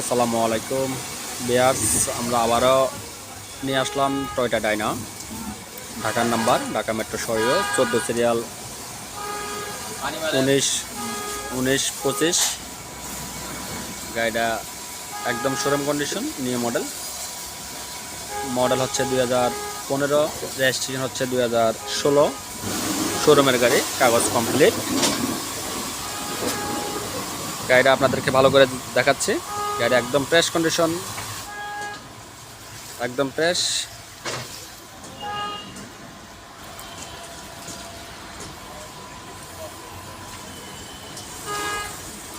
আসসালামু আলাইকুম। বিয়ার্স, আমরা আবারও নিয়ে আসলাম টয়টা ডাইনা। ঢাকার নাম্বার, ঢাকা মেট্রো শহরে চোদ্দ সিরিয়াল, উনিশ উনিশ, পঁচিশ। গাড়িটা একদম showroom condition new model model হচ্ছে দুই হাজার পনেরো রেজিস্ট্রেশন হচ্ছে দুই হাজার ষোলো। শোরুমের গাড়ি, কাগজ কমপ্লিট গাড়িটা আপনাদেরকে ভালো করে দেখাচ্ছি। গাড়ি একদম ফ্রেশ কন্ডিশন একদম ফ্রেশ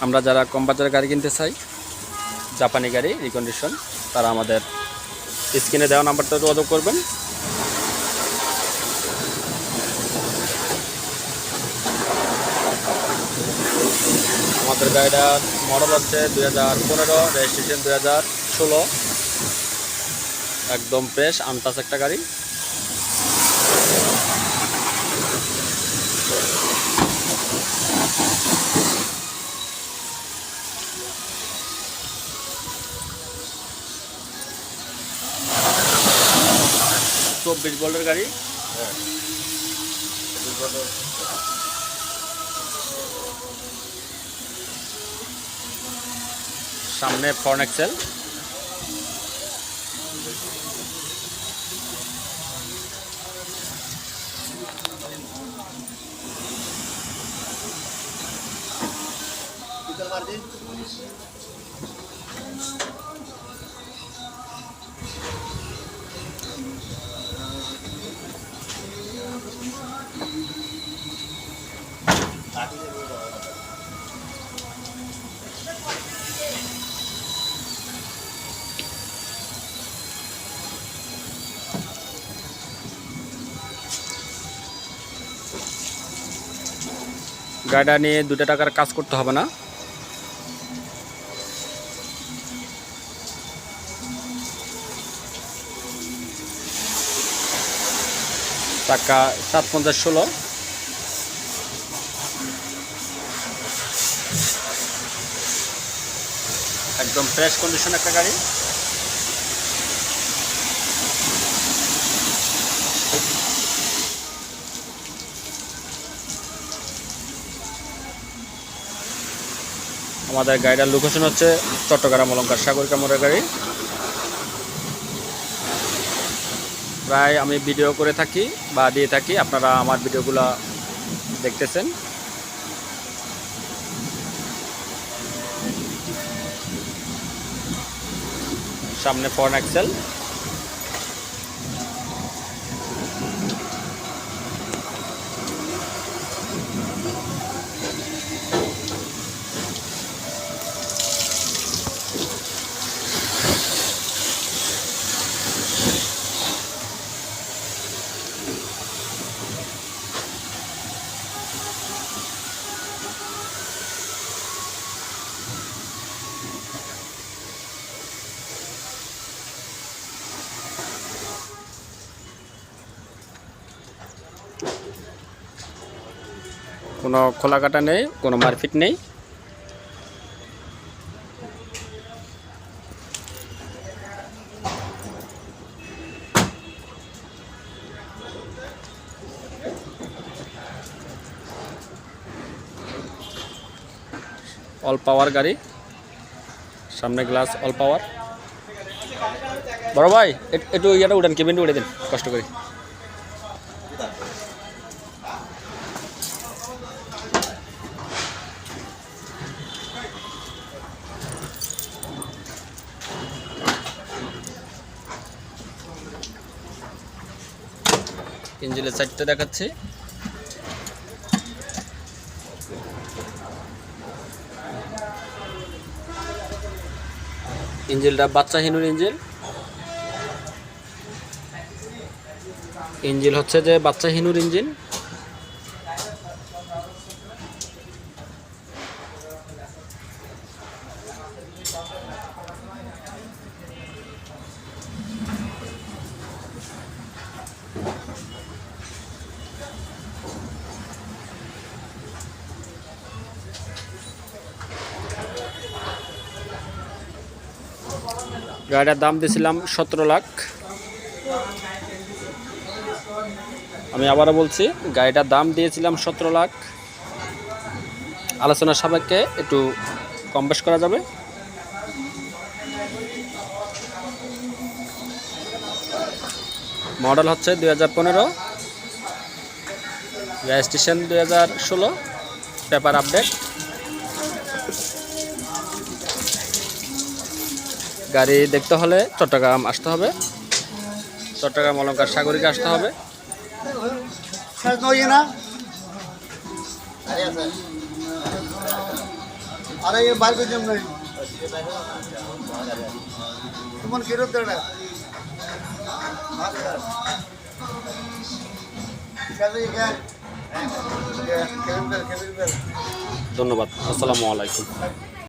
আমরা যারা কম বাজারের গাড়ি কিনতে চাই, জাপানি গাড়ি রিকন্ডিশন তারা আমাদের স্ক্রিনে দেওয়া নাম্বারটা যোগাযোগ করবেন। আমাদের গাড়িটার মডেল হচ্ছে দুই হাজার পনেরো রেজিস্ট্রেশন দুই হাজার ষোলো। একদম ফ্রেশ আনটাস একটা গাড়ি। চব্বিশ ভোল্টের গাড়ি। সামনে ফর্ন এক্সেল গাড়িটা নিয়ে দুটো টাকার কাজ করতে হবে না। টাকা সাত পঞ্চাশ ষোলো। একদম ফ্রেশ কন্ডিশন একটা গাড়ি। আমাদের গাড়িটার লোকেশন হচ্ছে চট্টগ্রাম অলঙ্কার সাগর কামড়ের গাড়ি। প্রায় আমি ভিডিও করে থাকি বা দিয়ে থাকি, আপনারা আমার ভিডিওগুলো দেখতেছেন। সামনে ফর্ন এক্সেল কোনো খোলা কাটা নেই, কোনো মারফিট নেই। অল পাওয়ার গাড়ি। সামনে গ্লাস অল পাওয়ার বড় ভাই একটু ইয়াটা উঠেন কেবিনটা উঠে দিন, কষ্ট করে। ইঞ্জিনের সাইডটা দেখাচ্ছি। ইঞ্জিলটা বাচ্চা হিনুর ইঞ্জিন ইঞ্জিল হচ্ছে যে বাচ্চা হিনুর ইঞ্জিন গাড়িটার দাম দিয়েছিলাম সতেরো লাখ। আমি আবারও বলছি, গাড়িটার দাম দিয়েছিলাম সতেরো লাখ। আলোচনার সাপেক্ষে একটু কম বেশ করা যাবে। মডেল হচ্ছে দুই হাজার পনেরো। রেজিস্ট্রেশন দুই হাজার ষোলো। Paper update. গাড়ি দেখতে হলে চট্টগ্রাম আসতে হবে। চট্টগ্রাম অলঙ্কার সাগরিকে আসতে হবে। ধন্যবাদ। আসসালামু আলাইকুম।